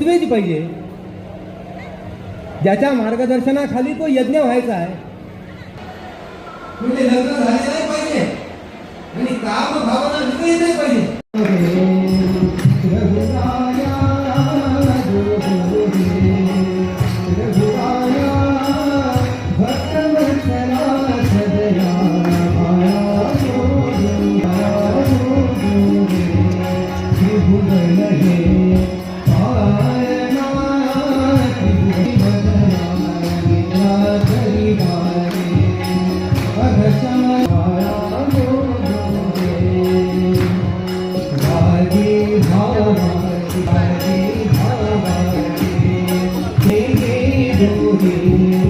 ऋत्विज पाहिजे ज्याच्या मार्गदर्शनाखाली तो यज्ञ व्हायचा आहे म्हणजे लग्न झाले नाही पाहिजे आणि काम भावना विकळी नाही पाहिजे रघुपती